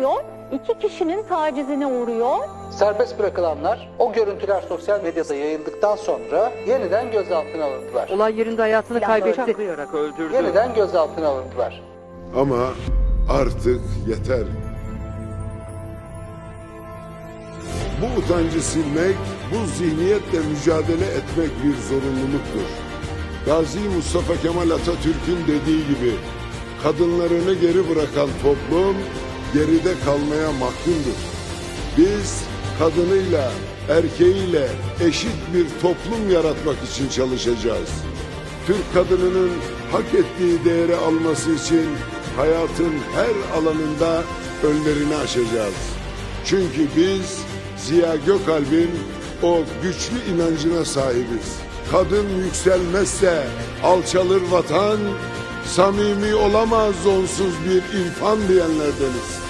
çıkıyor. İki kişinin tacizine uğruyor. Serbest bırakılanlar o görüntüler sosyal medyada yayıldıktan sonra yeniden gözaltına alındılar. Olay yerinde hayatını kaybetti. Öldürdü. Yeniden gözaltına alındılar. Ama artık yeter. Bu utancı silmek, bu zihniyetle mücadele etmek bir zorunluluktur. Gazi Mustafa Kemal Atatürk'ün dediği gibi, kadınlarını geri bırakan toplum geride kalmaya mahkumdur. Biz kadınıyla, erkeğiyle eşit bir toplum yaratmak için çalışacağız. Türk kadınının hak ettiği değeri alması için hayatın her alanında önlerini aşacağız. Çünkü biz Ziya Gökalp'in o güçlü inancına sahibiz. Kadın yükselmezse alçalır vatan, samimi olamaz onsuz bir irfan diyenlerdeniz.